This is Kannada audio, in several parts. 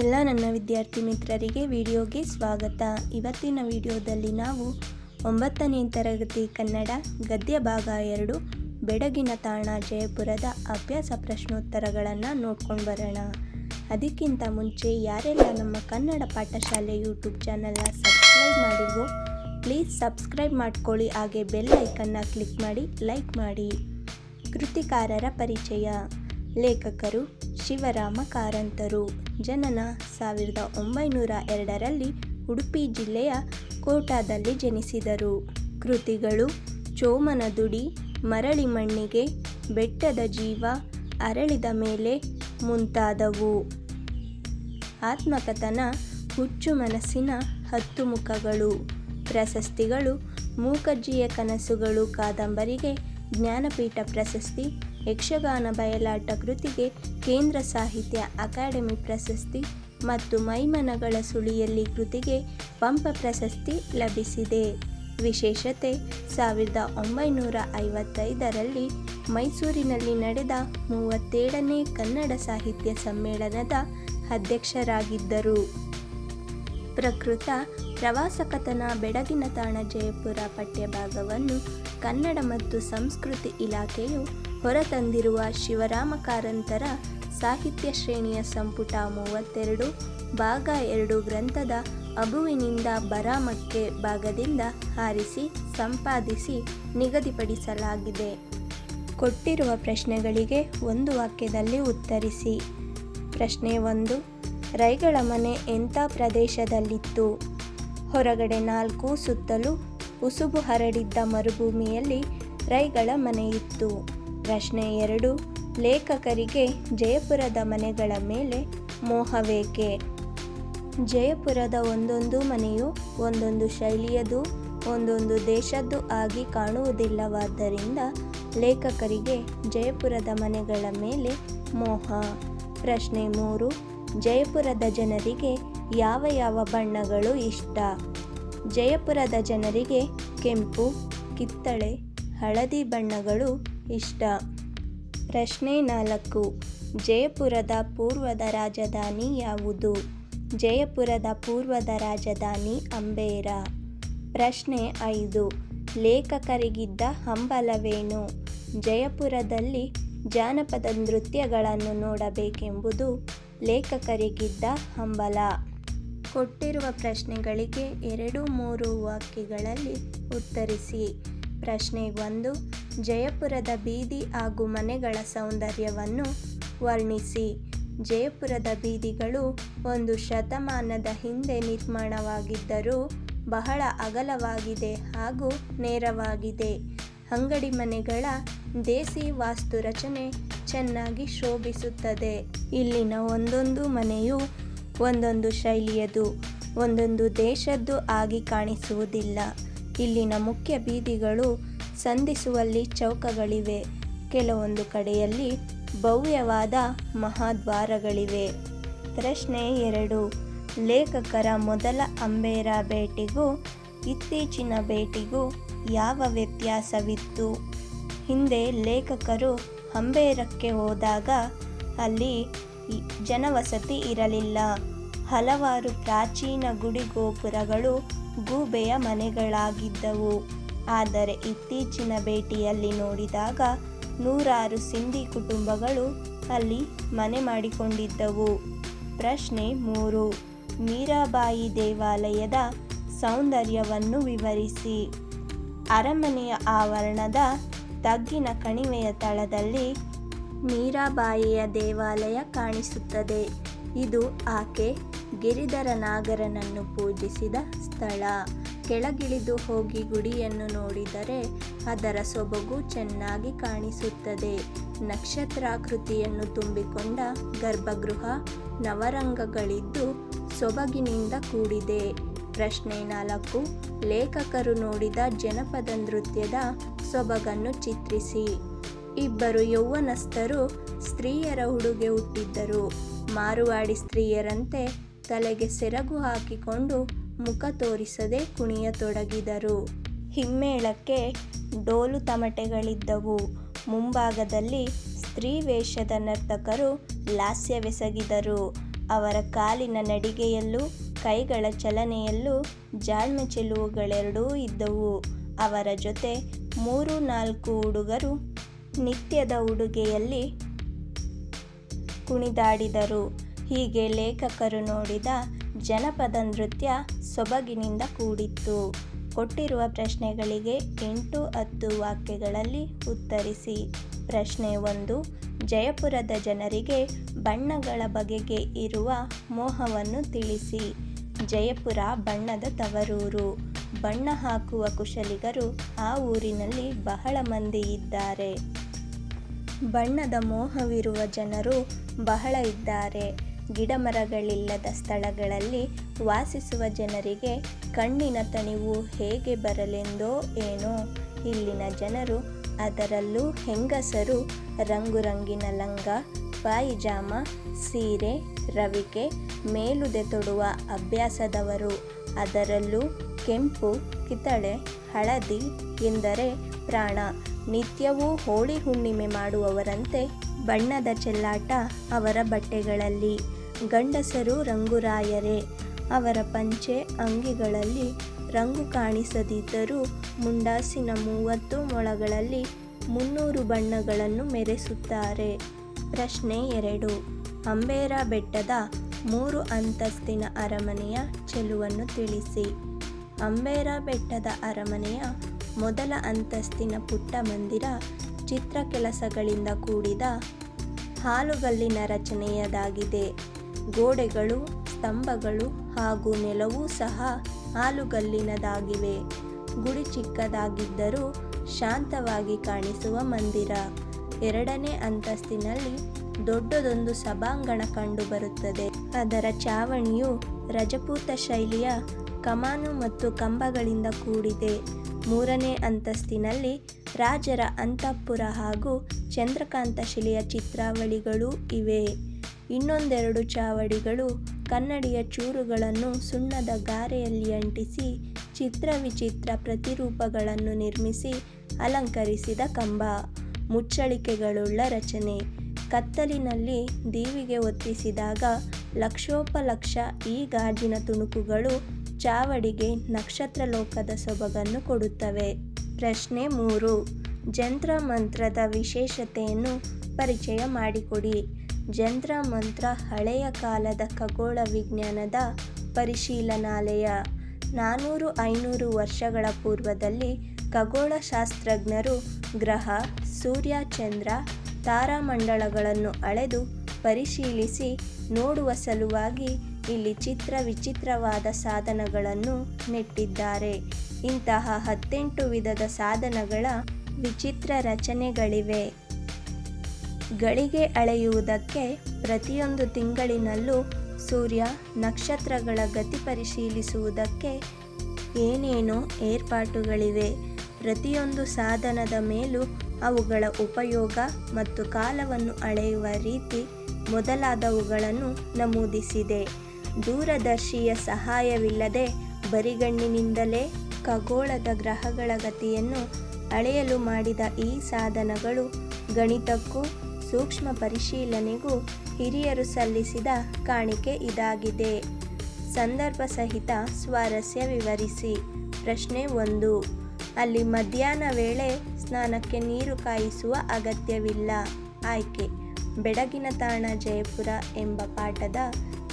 ಎಲ್ಲ ನನ್ನ ವಿದ್ಯಾರ್ಥಿ ಮಿತ್ರರಿಗೆ ವಿಡಿಯೋಗೆ ಸ್ವಾಗತ. ಇವತ್ತಿನ ವಿಡಿಯೋದಲ್ಲಿ ನಾವು ಒಂಬತ್ತನೇ ತರಗತಿ ಕನ್ನಡ, ಗದ್ಯ ಭಾಗ ಎರಡು, ಬೆಡಗಿನ ತಾಣ, ಜಯಪುರದ ಅಭ್ಯಾಸ ಪ್ರಶ್ನೋತ್ತರಗಳನ್ನು ನೋಡ್ಕೊಂಡು ಬರೋಣ. ಅದಕ್ಕಿಂತ ಮುಂಚೆ ಯಾರೆಲ್ಲ ನಮ್ಮ ಕನ್ನಡ ಪಾಠಶಾಲೆ ಯೂಟ್ಯೂಬ್ ಚಾನಲ್ನ ಸಬ್ಸ್ಕ್ರೈಬ್ ಮಾಡಿಲ್ವೋ, ಪ್ಲೀಸ್ ಸಬ್ಸ್ಕ್ರೈಬ್ ಮಾಡ್ಕೊಳ್ಳಿ. ಹಾಗೆ ಬೆಲ್ ಐಕನ್ನ ಕ್ಲಿಕ್ ಮಾಡಿ ಲೈಕ್ ಮಾಡಿ. ಕೃತಿಕಾರರ ಪರಿಚಯ. ಲೇಖಕರು ಶಿವರಾಮ ಕಾರಂತರು. ಜನನ ಸಾವಿರದ ಒಂಬೈನೂರ ಎರಡರಲ್ಲಿ ಉಡುಪಿ ಜಿಲ್ಲೆಯ ಕೋಟಾದಲ್ಲಿ ಜನಿಸಿದರು. ಕೃತಿಗಳು ಚೋಮನ ದುಡಿ ಮರಳಿ ಮಣ್ಣಿಗೆ ಬೆಟ್ಟದ ಜೀವ, ಅರಳಿದ ಮೇಲೆ ಮುಂತಾದವು. ಆತ್ಮಕಥನ ಹುಚ್ಚು ಮನಸ್ಸಿನ ಹತ್ತು ಮುಖಗಳು. ಪ್ರಶಸ್ತಿಗಳು ಮೂಕಜ್ಜಿಯ ಕನಸುಗಳು, ಕಾದಂಬರಿಗೆ ಜ್ಞಾನಪೀಠ ಪ್ರಶಸ್ತಿ ಯಕ್ಷಗಾನ ಬಯಲಾಟ ಕೃತಿಗೆ ಕೇಂದ್ರ ಸಾಹಿತ್ಯ ಅಕಾಡೆಮಿ ಪ್ರಶಸ್ತಿ ಮತ್ತು ಮೈಮನಗಳ ಸುಳಿಯಲ್ಲಿ ಕೃತಿಗೆ ಪಂಪ ಪ್ರಶಸ್ತಿ ಲಭಿಸಿದೆ. ವಿಶೇಷತೆ, ಸಾವಿರದ ಒಂಬೈನೂರ ಐವತ್ತೈದರಲ್ಲಿ ಮೈಸೂರಿನಲ್ಲಿ ನಡೆದ ಮೂವತ್ತೇಳನೇ ಕನ್ನಡ ಸಾಹಿತ್ಯ ಸಮ್ಮೇಳನದ ಅಧ್ಯಕ್ಷರಾಗಿದ್ದರು. ಪ್ರಕೃತ ಪ್ರವಾಸ ಕಥನ ಬೆಡಗಿನ ತಾಣ ಜಯಪುರ ಪಠ್ಯಭಾಗವನ್ನು ಕನ್ನಡ ಮತ್ತು ಸಂಸ್ಕೃತಿ ಇಲಾಖೆಯು ಹೊರತಂದಿರುವ ಶಿವರಾಮ ಕಾರಂತರ ಸಾಹಿತ್ಯ ಶ್ರೇಣಿಯ ಸಂಪುಟ ಮೂವತ್ತೆರಡು, ಭಾಗ ಎರಡು ಗ್ರಂಥದ ಅಬುವಿನಿಂದ ಬರಾಮಕ್ಕೆ ಭಾಗದಿಂದ ಹಾರಿಸಿ ಸಂಪಾದಿಸಿ ನಿಗದಿಪಡಿಸಲಾಗಿದೆ. ಕೊಟ್ಟಿರುವ ಪ್ರಶ್ನೆಗಳಿಗೆ ಒಂದು ವಾಕ್ಯದಲ್ಲಿ ಉತ್ತರಿಸಿ. ಪ್ರಶ್ನೆ ಒಂದು, ರೈಗಳ ಮನೆ ಎಂಥ ಪ್ರದೇಶದಲ್ಲಿತ್ತು? ಹೊರಗಡೆ ನಾಲ್ಕು ಸುತ್ತಲೂ ಉಸುಬು ಹರಡಿದ್ದ ಮರುಭೂಮಿಯಲ್ಲಿ ರೈಗಳ ಮನೆಯಿತ್ತು. ಪ್ರಶ್ನೆ ಎರಡು, ಲೇಖಕರಿಗೆ ಜಯಪುರದ ಮನೆಗಳ ಮೇಲೆ ಮೋಹವೇಕೆ? ಜಯಪುರದ ಒಂದೊಂದು ಮನೆಯು ಒಂದೊಂದು ಶೈಲಿಯದು, ಒಂದೊಂದು ದೇಶದ್ದು ಆಗಿ ಕಾಣುವುದಿಲ್ಲವಾದ್ದರಿಂದ ಲೇಖಕರಿಗೆ ಜಯಪುರದ ಮನೆಗಳ ಮೇಲೆ ಮೋಹ. ಪ್ರಶ್ನೆ ಮೂರು, ಜಯಪುರದ ಜನರಿಗೆ ಯಾವ ಯಾವ ಬಣ್ಣಗಳು ಇಷ್ಟ? ಜಯಪುರದ ಜನರಿಗೆ ಕೆಂಪು, ಕಿತ್ತಳೆ, ಹಳದಿ ಬಣ್ಣಗಳು ಇಷ್ಟ. ಪ್ರಶ್ನೆ ನಾಲ್ಕು. ಜಯಪುರದ ಪೂರ್ವದ ರಾಜಧಾನಿ ಯಾವುದು? ಜಯಪುರದ ಪೂರ್ವದ ರಾಜಧಾನಿ ಅಂಬೇರ. ಪ್ರಶ್ನೆ ಐದು. ಲೇಖಕರಿಗಿದ್ದ ಹಂಬಲವೇನು? ಜಯಪುರದಲ್ಲಿ ಜಾನಪದ ನೃತ್ಯಗಳನ್ನು ನೋಡಬೇಕೆಂಬುದು ಲೇಖಕರಿಗಿದ್ದ ಹಂಬಲ. ಕೊಟ್ಟಿರುವ ಪ್ರಶ್ನೆಗಳಿಗೆ ಎರಡು ಮೂರು ವಾಕ್ಯಗಳಲ್ಲಿ ಉತ್ತರಿಸಿ. ಪ್ರಶ್ನೆ ಒಂದು, ಜಯಪುರದ ಬೀದಿ ಹಾಗೂ ಮನೆಗಳ ಸೌಂದರ್ಯವನ್ನು ವರ್ಣಿಸಿ. ಜಯಪುರದ ಬೀದಿಗಳು ಒಂದು ಶತಮಾನದ ಹಿಂದೆ ನಿರ್ಮಾಣವಾಗಿದ್ದರೂ ಬಹಳ ಅಗಲವಾಗಿದೆ ಹಾಗೂ ನೇರವಾಗಿದೆ. ಅಂಗಡಿ ಮನೆಗಳ ದೇಸಿ ವಾಸ್ತು ರಚನೆ ಚೆನ್ನಾಗಿ ಶೋಭಿಸುತ್ತದೆ. ಇಲ್ಲಿನ ಒಂದೊಂದು ಮನೆಯು ಒಂದೊಂದು ಶೈಲಿಯದು, ಒಂದೊಂದು ದೇಶದ್ದು ಆಗಿ ಕಾಣಿಸುವುದಿಲ್ಲ. ಇಲ್ಲಿನ ಮುಖ್ಯ ಬೀದಿಗಳು ಸಂಧಿಸುವಲ್ಲಿ ಚೌಕಗಳಿವೆ. ಕೆಲವೊಂದು ಕಡೆಯಲ್ಲಿ ಭವ್ಯವಾದ ಮಹಾದ್ವಾರಗಳಿವೆ. ಪ್ರಶ್ನೆ ಎರಡು. ಲೇಖಕರ ಮೊದಲ ಅಂಬೇರ ಭೇಟಿಗೂ ಇತ್ತೀಚಿನ ಭೇಟಿಗೂ ಯಾವ ವ್ಯತ್ಯಾಸವಿತ್ತು? ಹಿಂದೆ ಲೇಖಕರು ಅಂಬೇರಕ್ಕೆ ಹೋದಾಗ ಅಲ್ಲಿ ಜನವಸತಿ ಇರಲಿಲ್ಲ. ಹಲವಾರು ಪ್ರಾಚೀನ ಗುಡಿ ಗೋಪುರಗಳು ಗೂಬೆಯ ಮನೆಗಳಾಗಿದ್ದವು. ಆದರೆ ಇತ್ತೀಚಿನ ಭೇಟಿಯಲ್ಲಿ ನೋಡಿದಾಗ ನೂರಾರು ಸಿಂಧಿ ಕುಟುಂಬಗಳು ಅಲ್ಲಿ ಮನೆ ಮಾಡಿಕೊಂಡಿದ್ದವು. ಪ್ರಶ್ನೆ ಮೂರು. ಮೀರಾಬಾಯಿ ದೇವಾಲಯದ ಸೌಂದರ್ಯವನ್ನು ವಿವರಿಸಿ. ಅರಮನೆಯ ಆವರಣದ ತಗ್ಗಿನ ಕಣಿವೆಯ ತಳದಲ್ಲಿ ಮೀರಾಬಾಯಿಯ ದೇವಾಲಯ ಕಾಣಿಸುತ್ತದೆ. ಇದು ಆಕೆ ಗಿರಿಧರ ನಾಗರನನ್ನು ಪೂಜಿಸಿದ ಸ್ಥಳ. ಕೆಳಗಿಳಿದು ಹೋಗಿ ಗುಡಿಯನ್ನು ನೋಡಿದರೆ ಅದರ ಸೊಬಗು ಚೆನ್ನಾಗಿ ಕಾಣಿಸುತ್ತದೆ. ನಕ್ಷತ್ರಾಕೃತಿಯನ್ನು ತುಂಬಿಕೊಂಡ ಗರ್ಭಗೃಹ ನವರಂಗಗಳಿದ್ದು ಸೊಬಗಿನಿಂದ ಕೂಡಿದೆ. ಪ್ರಶ್ನೆ ನಾಲ್ಕು, ಲೇಖಕರು ನೋಡಿದ ಜನಪದ ನೃತ್ಯದ ಸೊಬಗನ್ನು ಚಿತ್ರಿಸಿ. ಇಬ್ಬರು ಯೌವನಸ್ಥರು ಸ್ತ್ರೀಯರ ಉಡುಗೆ ಹುಟ್ಟಿದ್ದರು ಮಾರುವಾಡಿ ಸ್ತ್ರೀಯರಂತೆ ತಲೆಗೆ ಸೆರಗು ಹಾಕಿಕೊಂಡು ಮುಖ ತೋರಿಸದೆ ಕುಣಿಯತೊಡಗಿದರು. ಹಿಮ್ಮೇಳಕ್ಕೆ ಡೋಲು ತಮಟೆಗಳಿದ್ದವು. ಮುಂಭಾಗದಲ್ಲಿ ಸ್ತ್ರೀ ವೇಷದ ನರ್ತಕರು ಲಾಸ್ಯವೆಸಗಿದರು. ಅವರ ಕಾಲಿನ ನಡಿಗೆಯಲ್ಲೂ ಕೈಗಳ ಚಲನೆಯಲ್ಲೂ ಜಾಣ್ಮೆ ಚೆಲುವುಗಳೆರಡೂ ಇದ್ದವು. ಅವರ ಜೊತೆ ಮೂರು ನಾಲ್ಕು ಹುಡುಗರು ನಿತ್ಯದ ಉಡುಗೆಯಲ್ಲಿ ಕುಣಿದಾಡಿದರು. ಹೀಗೆ ಲೇಖಕರು ನೋಡಿದ ಜನಪದ ನೃತ್ಯ ಸೊಬಗಿನಿಂದ ಕೂಡಿತ್ತು. ಕೊಟ್ಟಿರುವ ಪ್ರಶ್ನೆಗಳಿಗೆ ಎಂಟು ಹತ್ತು ವಾಕ್ಯಗಳಲ್ಲಿ ಉತ್ತರಿಸಿ. ಪ್ರಶ್ನೆ ಒಂದು, ಜಯಪುರದ ಜನರಿಗೆ ಬಣ್ಣಗಳ ಬಗೆಗೆ ಇರುವ ಮೋಹವನ್ನು ತಿಳಿಸಿ. ಜಯಪುರ ಬಣ್ಣದ ತವರೂರು. ಬಣ್ಣ ಹಾಕುವ ಕುಶಲಿಗರು ಆ ಊರಿನಲ್ಲಿ ಬಹಳ ಮಂದಿ ಇದ್ದಾರೆ. ಬಣ್ಣದ ಮೋಹವಿರುವ ಜನರು ಬಹಳ ಇದ್ದಾರೆ. ಗಿಡಮರಗಳಿಲ್ಲದ ಸ್ಥಳಗಳಲ್ಲಿ ವಾಸಿಸುವ ಜನರಿಗೆ ಕಣ್ಣಿನ ತಣಿವು ಹೇಗೆ ಬರಲೆಂದೋ ಏನೋ. ಇಲ್ಲಿನ ಜನರು ಅದರಲ್ಲೂ ಹೆಂಗಸರು. ರಂಗುರಂಗಿನ ಲಂಗ, ಪಾಯಿಜಾಮ, ಸೀರೆ, ರವಿಕೆ, ಮೇಲುದೆ ತೊಡುವ ಅಭ್ಯಾಸದವರು. ಅದರಲ್ಲೂ ಕೆಂಪು, ಕಿತ್ತಳೆ, ಹಳದಿ ಎಂದರೆ ಪ್ರಾಣ. ನಿತ್ಯವೂ ಹೋಳಿ ಹುಣ್ಣಿಮೆ ಮಾಡುವವರಂತೆ ಬಣ್ಣದ ಚೆಲ್ಲಾಟ ಅವರ ಬಟ್ಟೆಗಳಲ್ಲಿ. ಗಂಡಸರು ರಂಗುರಾಯರೇ, ಅವರ ಪಂಚೆ ಅಂಗಿಗಳಲ್ಲಿ ರಂಗು ಕಾಣಿಸದಿದ್ದರೂ ಮುಂಡಾಸಿನ ಮೂವತ್ತು ಮೊಳಗಳಲ್ಲಿ ಮುನ್ನೂರು ಬಣ್ಣಗಳನ್ನು ಮೆರೆಸುತ್ತಾರೆ. ಪ್ರಶ್ನೆ ಎರಡು. ಅಂಬೇರ ಬೆಟ್ಟದ ಮೂರು ಅಂತಸ್ತಿನ ಅರಮನೆಯ ಚೆಲುವನ್ನು ತಿಳಿಸಿ. ಅಂಬೇರ ಬೆಟ್ಟದ ಅರಮನೆಯ ಮೊದಲ ಅಂತಸ್ತಿನ ಪುಟ್ಟ ಮಂದಿರ ಚಿತ್ರ ಕೆಲಸಗಳಿಂದ ಕೂಡಿದ ಹಾಲುಗಲ್ಲಿನ ರಚನೆಯದಾಗಿದೆ. ಗೋಡೆಗಳು, ಸ್ತಂಭಗಳು ಹಾಗೂ ನೆಲವೂ ಸಹ ಹಾಲುಗಲ್ಲಿನದಾಗಿವೆ. ಗುಡಿ ಚಿಕ್ಕದಾಗಿದ್ದರೂ ಶಾಂತವಾಗಿ ಕಾಣಿಸುವ ಮಂದಿರ. ಎರಡನೇ ಅಂತಸ್ತಿನಲ್ಲಿ ದೊಡ್ಡದೊಂದು ಸಭಾಂಗಣ ಕಂಡುಬರುತ್ತದೆ. ಅದರ ಚಾವಣಿಯು ರಜಪೂತ ಶೈಲಿಯ ಕಮಾನು ಮತ್ತು ಕಂಬಗಳಿಂದ ಕೂಡಿದೆ. ಮೂರನೇ ಅಂತಸ್ತಿನಲ್ಲಿ ರಾಜರ ಅಂತಃಪುರ ಹಾಗೂ ಚಂದ್ರಕಾಂತ ಶಿಲೆಯ ಚಿತ್ರಾವಳಿಗಳೂ ಇವೆ. ಇನ್ನೊಂದೆರಡು ಚಾವಡಿಗಳು ಕನ್ನಡಿಯ ಚೂರುಗಳನ್ನು ಸುಣ್ಣದ ಗಾರೆಯಲ್ಲಿ ಅಂಟಿಸಿ ಚಿತ್ರ ವಿಚಿತ್ರ ಪ್ರತಿರೂಪಗಳನ್ನು ನಿರ್ಮಿಸಿ ಅಲಂಕರಿಸಿದ ಕಂಬ. ಮುಚ್ಚಳಿಕೆಗಳುಳ್ಳ ರಚನೆ. ಕತ್ತಲಿನಲ್ಲಿ ದೀವಿಗೆ ಒತ್ತಿಸಿದಾಗ ಲಕ್ಷೋಪಲಕ್ಷ ಈ ಗಾಜಿನ ತುಣುಕುಗಳು ಚಾವಡಿಗೆ ನಕ್ಷತ್ರ ಲೋಕದ ಸೊಬಗನ್ನು ಕೊಡುತ್ತವೆ. ಪ್ರಶ್ನೆ ಮೂರು. ಜಂತ್ರ ಮಂತ್ರದ ವಿಶೇಷತೆಯನ್ನು ಪರಿಚಯ ಮಾಡಿಕೊಡಿ. ಜಂತ್ರ ಮಂತ್ರ ಹಳೆಯ ಕಾಲದ ಖಗೋಳ ವಿಜ್ಞಾನದ ಪರಿಶೀಲನಾಲಯ. ನಾನೂರು ಐನೂರು ವರ್ಷಗಳ ಪೂರ್ವದಲ್ಲಿ ಖಗೋಳಶಾಸ್ತ್ರಜ್ಞರು ಗ್ರಹ, ಸೂರ್ಯ, ಚಂದ್ರ, ತಾರಾಮಂಡಲಗಳನ್ನು ಅಳೆದು ಪರಿಶೀಲಿಸಿ ನೋಡುವ ಸಲುವಾಗಿ ಇಲ್ಲಿ ಚಿತ್ರ ವಿಚಿತ್ರವಾದ ಸಾಧನಗಳನ್ನು ನೆಟ್ಟಿದ್ದಾರೆ. ಇಂತಹ ಹತ್ತೆಂಟು ವಿಧದ ಸಾಧನಗಳ ವಿಚಿತ್ರ ರಚನೆಗಳಿವೆ. ಗಳಿಗೆ ಅಳೆಯುವುದಕ್ಕೆ ಪ್ರತಿಯೊಂದು ತಿಂಗಳಿನಲ್ಲೂ ಸೂರ್ಯ ನಕ್ಷತ್ರಗಳ ಗತಿ ಪರಿಶೀಲಿಸುವುದಕ್ಕೆ ಏನೇನೋ ಏರ್ಪಾಟುಗಳಿವೆ. ಪ್ರತಿಯೊಂದು ಸಾಧನದ ಮೇಲೂ ಅವುಗಳ ಉಪಯೋಗ ಮತ್ತು ಕಾಲವನ್ನು ಅಳೆಯುವ ರೀತಿ ಮೊದಲಾದವುಗಳನ್ನು ನಮೂದಿಸಿದೆ. ದೂರದರ್ಶಿಯ ಸಹಾಯವಿಲ್ಲದೆ ಬರಿಗಣ್ಣಿನಿಂದಲೇ ಖಗೋಳದ ಗ್ರಹಗಳ ಗತಿಯನ್ನು ಅಳೆಯಲು ಮಾಡಿದ ಈ ಸಾಧನಗಳು ಗಣಿತಕ್ಕೂ ಸೂಕ್ಷ್ಮ ಪರಿಶೀಲನೆಗೂ ಹಿರಿಯರು ಸಲ್ಲಿಸಿದ ಕಾಣಿಕೆ ಇದಾಗಿದೆ. ಸಂದರ್ಭ ಸಹಿತ ಸ್ವಾರಸ್ಯ ವಿವರಿಸಿ. ಪ್ರಶ್ನೆ ಒಂದು. ಅಲ್ಲಿ ಮಧ್ಯಾಹ್ನ ವೇಳೆ ಸ್ನಾನಕ್ಕೆ ನೀರು ಕಾಯಿಸುವ ಅಗತ್ಯವಿಲ್ಲ. ಆಯ್ಕೆ. ಬೆಡಗಿನ ತಾಣ ಜಯಪುರ ಎಂಬ ಪಾಠದ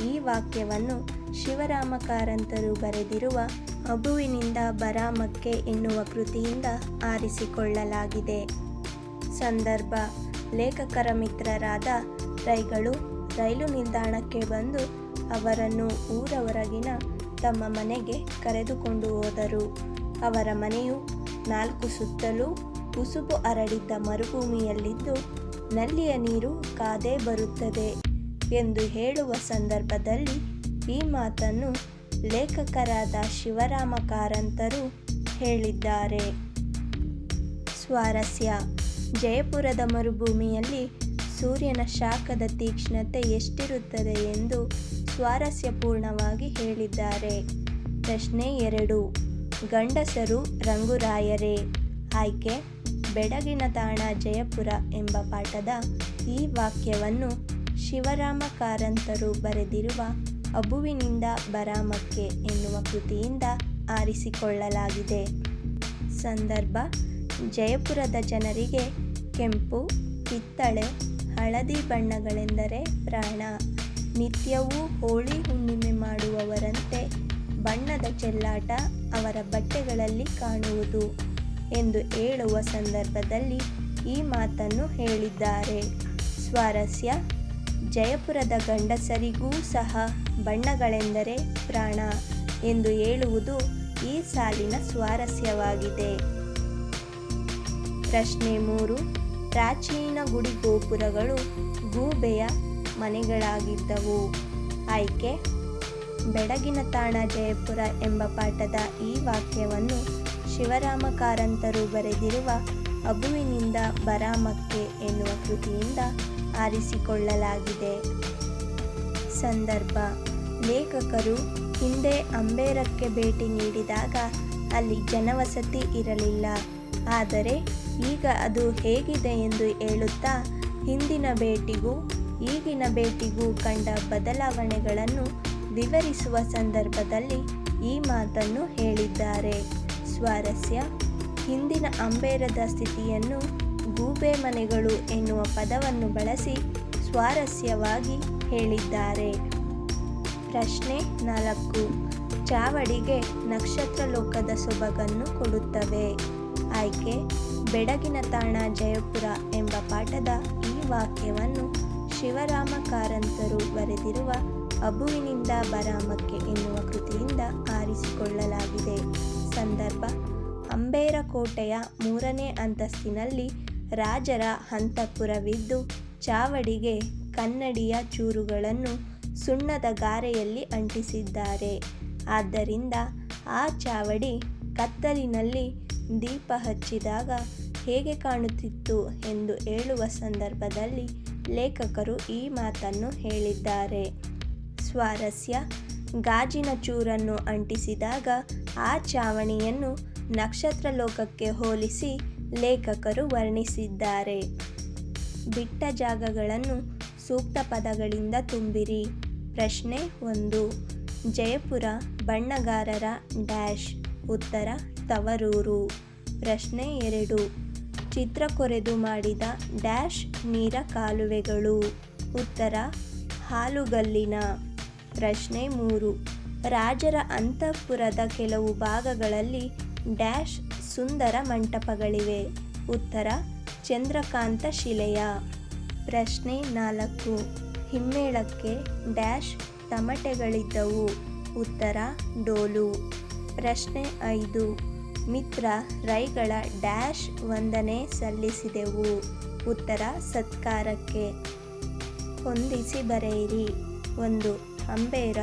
ಈ ವಾಕ್ಯವನ್ನು ಶಿವರಾಮ ಕಾರಂತರು ಬರೆದಿರುವ ಅಬುವಿನಿಂದ ಬರಾಮಕ್ಕೆ ಎನ್ನುವ ಕೃತಿಯಿಂದ ಆರಿಸಿಕೊಳ್ಳಲಾಗಿದೆ. ಸಂದರ್ಭ. ಲೇಖಕರ ಮಿತ್ರರಾದ ರೈಗಳು ರೈಲು ನಿಲ್ದಾಣಕ್ಕೆ ಬಂದು ಅವರನ್ನು ಊರ ಹೊರಗಿನ ತಮ್ಮ ಮನೆಗೆ ಕರೆದುಕೊಂಡು ಹೋದರು. ಅವರ ಮನೆಯು ನಾಲ್ಕು ಸುತ್ತಲೂ ಉಸುಬು ಅರಳಿದ್ದ ಮರುಭೂಮಿಯಲ್ಲಿದ್ದು, ನಲ್ಲಿಯ ನೀರು ಕಾದೇ ಬರುತ್ತದೆ. ಎಂದು ಹೇಳುವ ಸಂದರ್ಭದಲ್ಲಿ ಈ ಮಾತನ್ನು ಲೇಖಕರಾದ ಶಿವರಾಮ ಕಾರಂತರು ಹೇಳಿದ್ದಾರೆ. ಸ್ವಾರಸ್ಯ. ಜಯಪುರದ ಮರುಭೂಮಿಯಲ್ಲಿ ಸೂರ್ಯನ ಶಾಖದ ತೀಕ್ಷ್ಣತೆ ಎಷ್ಟಿರುತ್ತದೆ ಎಂದು ಸ್ವಾರಸ್ಯಪೂರ್ಣವಾಗಿ ಹೇಳಿದ್ದಾರೆ. ಪ್ರಶ್ನೆ ಎರಡು. ಗಂಡಸರು ರಂಗುರಾಯರೇ? ಆಯ್ಕೆ. ಬೆಡಗಿನ ತಾಣ ಜಯಪುರ ಎಂಬ ಪಾಠದ ಈ ವಾಕ್ಯವನ್ನು ಶಿವರಾಮ ಕಾರಂತರು ಬರೆದಿರುವ ಅಬುವಿನಿಂದ ಬರಾಮಕ್ಕೆ ಎನ್ನುವ ಕೃತಿಯಿಂದ ಆರಿಸಿಕೊಳ್ಳಲಾಗಿದೆ. ಸಂದರ್ಭ, ಜಯಪುರದ ಜನರಿಗೆ ಕೆಂಪು, ಕಿತ್ತಳೆ, ಹಳದಿ ಬಣ್ಣಗಳೆಂದರೆ ಪ್ರಾಣ. ನಿತ್ಯವೂ ಹೋಳಿ ಹುಣ್ಣಿಮೆ ಮಾಡುವವರಂತೆ ಬಣ್ಣದ ಚೆಲ್ಲಾಟ ಅವರ ಬಟ್ಟೆಗಳಲ್ಲಿ ಕಾಣುವುದು ಎಂದು ಹೇಳುವ ಸಂದರ್ಭದಲ್ಲಿ ಈ ಮಾತನ್ನು ಹೇಳಿದ್ದಾರೆ. ಸ್ವಾರಸ್ಯ ಜಯಪುರದ ಗಂಡಸರಿಗೂ ಸಹ ಬಣ್ಣಗಳೆಂದರೆ ಪ್ರಾಣ ಎಂದು ಹೇಳುವುದು ಈ ಸಾಲಿನ ಸ್ವಾರಸ್ಯವಾಗಿದೆ. ಪ್ರಶ್ನೆ ಮೂರು. ಪ್ರಾಚೀನ ಗುಡಿ ಗೋಪುರಗಳು ಗೂಬೆಯ ಮನೆಗಳಾಗಿದ್ದವು. ಆಯ್ಕೆ. ಬೆಡಗಿನ ತಾಣ ಜಯಪುರ ಎಂಬ ಪಾಠದ ಈ ವಾಕ್ಯವನ್ನು ಶಿವರಾಮ ಕಾರಂತರು ಬರೆದಿರುವ ಅಬುವಿನಿಂದ ಬರಾಮಕ್ಕೆ ಎನ್ನುವ ಕೃತಿಯಿಂದ ಆರಿಸಿಕೊಳ್ಳಲಾಗಿದೆ. ಸಂದರ್ಭ. ಲೇಖಕರು ಹಿಂದೆ ಅಂಬೇರಕ್ಕೆ ಭೇಟಿ ನೀಡಿದಾಗ ಅಲ್ಲಿ ಜನವಸತಿ ಇರಲಿಲ್ಲ. ಆದರೆ ಈಗ ಅದು ಹೇಗಿದೆ ಎಂದು ಹೇಳುತ್ತಾ ಹಿಂದಿನ ಭೇಟಿಗೂ ಈಗಿನ ಭೇಟಿಗೂ ಕಂಡ ಬದಲಾವಣೆಗಳನ್ನು ವಿವರಿಸುವ ಸಂದರ್ಭದಲ್ಲಿ ಈ ಮಾತನ್ನು ಹೇಳಿದ್ದಾರೆ. ಸ್ವಾರಸ್ಯ. ಹಿಂದಿನ ಅಂಬೇರದ ಸ್ಥಿತಿಯನ್ನು ಗೂಬೆ ಮನೆಗಳು ಎನ್ನುವ ಪದವನ್ನು ಬಳಸಿ ಸ್ವಾರಸ್ಯವಾಗಿ ಹೇಳಿದ್ದಾರೆ. ಪ್ರಶ್ನೆ ನಾಲ್ಕು. ಚಾವಡಿಗೆ ನಕ್ಷತ್ರ ಲೋಕದ ಸೊಬಗನ್ನು ಕೊಡುತ್ತವೆ. ಆಯ್ಕೆ, ಬೆಡಗಿನ ತಾಣ ಜಯಪುರ ಎಂಬ ಪಾಠದ ಈ ವಾಕ್ಯವನ್ನು ಶಿವರಾಮ ಕಾರಂತರು ಬರೆದಿರುವ ಅಬುವಿನಿಂದ ಬರಾಮಕ್ಕೆ ಎನ್ನುವ ಕೃತಿಯಿಂದ ಆರಿಸಿಕೊಳ್ಳಲಾಗಿದೆ. ಸಂದರ್ಭ ಅಂಬೇರ ಕೋಟೆಯ ಮೂರನೇ ಅಂತಸ್ತಿನಲ್ಲಿ ರಾಜರ ಅಂತಃಪುರವಿದ್ದು ಚಾವಡಿಗೆ ಕನ್ನಡಿಯ ಚೂರುಗಳನ್ನು ಸುಣ್ಣದ ಗಾರೆಯಲ್ಲಿ ಅಂಟಿಸಿದ್ದಾರೆ. ಆದ್ದರಿಂದ ಆ ಚಾವಡಿ ಕತ್ತಲಿನಲ್ಲಿ ದೀಪ ಹಚ್ಚಿದಾಗ ಹೇಗೆ ಕಾಣುತ್ತಿತ್ತು ಎಂದು ಹೇಳುವ ಸಂದರ್ಭದಲ್ಲಿ ಲೇಖಕರು ಈ ಮಾತನ್ನು ಹೇಳಿದ್ದಾರೆ. ಸ್ವಾರಸ್ಯ, ಗಾಜಿನ ಚೂರನ್ನು ಅಂಟಿಸಿದಾಗ ಆ ಚಾವಣಿಯನ್ನು ನಕ್ಷತ್ರ ಲೋಕಕ್ಕೆ ಹೋಲಿಸಿ ಲೇಖಕರು ವರ್ಣಿಸಿದ್ದಾರೆ. ಬಿಟ್ಟ ಜಾಗಗಳನ್ನು ಸೂಕ್ತ ಪದಗಳಿಂದ ತುಂಬಿರಿ. ಪ್ರಶ್ನೆ ಒಂದು. ಜಯಪುರ ಬಣ್ಣಗಾರರ ಡ್ಯಾಶ್, ಉತ್ತರ ತವರೂರು. ಪ್ರಶ್ನೆ ಎರಡು. ಚಿತ್ರ ಕೊರೆದು ಮಾಡಿದ ಡ್ಯಾಶ್ ನೀರ ಕಾಲುವೆಗಳು, ಉತ್ತರ ಹಾಲುಗಲ್ಲಿನ. ಪ್ರಶ್ನೆ ಮೂರು. ರಾಜರ ಅಂತಃಪುರದ ಕೆಲವು ಭಾಗಗಳಲ್ಲಿ ಡ್ಯಾಶ್ ಸುಂದರ ಮಂಟಪಗಳಿವೆ. ಉತ್ತರ, ಚಂದ್ರಕಾಂತ ಶಿಲೆಯ. ಪ್ರಶ್ನೆ ನಾಲ್ಕು. ಹಿಮ್ಮೇಳಕ್ಕೆ ಡ್ಯಾಶ್ ತಮಟೆಗಳಿದ್ದವು. ಉತ್ತರ, ಡೋಲು. ಪ್ರಶ್ನೆ ಐದು. ಮಿತ್ರ ರೈಗಳ ಡ್ಯಾಶ್ ವಂದನೆ ಸಲ್ಲಿಸಿದೆವು. ಉತ್ತರ, ಸತ್ಕಾರಕ್ಕೆ. ಹೊಂದಿಸಿ ಬರೆಯಿರಿ. ಒಂದು. ಅಂಬೇರ,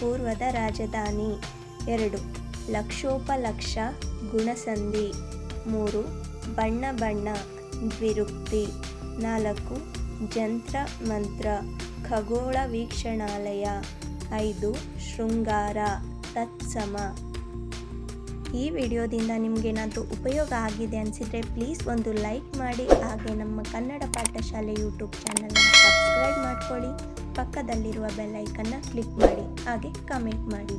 ಪೂರ್ವದ ರಾಜಧಾನಿ. ಎರಡು. ಲಕ್ಷೋಪಲಕ್ಷ ಗುಣಸಂಧಿ ಮೂರು, ಬಣ್ಣ ಬಣ್ಣ ದ್ವಿರುಕ್ತಿ ನಾಲ್ಕು, ಜಂತ್ರ ಮಂತ್ರ, ಖಗೋಳ ವೀಕ್ಷಣಾಲಯ ಐದು, ಶೃಂಗಾರ ತತ್ಸಮ. ಈ ವಿಡಿಯೋದಿಂದ ನಿಮಗೇನಾದರೂ ಉಪಯೋಗ ಆಗಿದೆ ಅನಿಸಿದರೆ ಪ್ಲೀಸ್ ಒಂದು ಲೈಕ್ ಮಾಡಿ, ಹಾಗೆ ನಮ್ಮ ಕನ್ನಡ ಪಾಠಶಾಲೆ ಯೂಟ್ಯೂಬ್ ಚಾನಲ್ನ ಸಬ್ಸ್ಕ್ರೈಬ್ ಮಾಡಿಕೊಳ್ಳಿ, ಪಕ್ಕದಲ್ಲಿರುವ ಬೆಲ್ಲೈಕನ್ನು ಕ್ಲಿಕ್ ಮಾಡಿ, ಹಾಗೆ ಕಮೆಂಟ್ ಮಾಡಿ.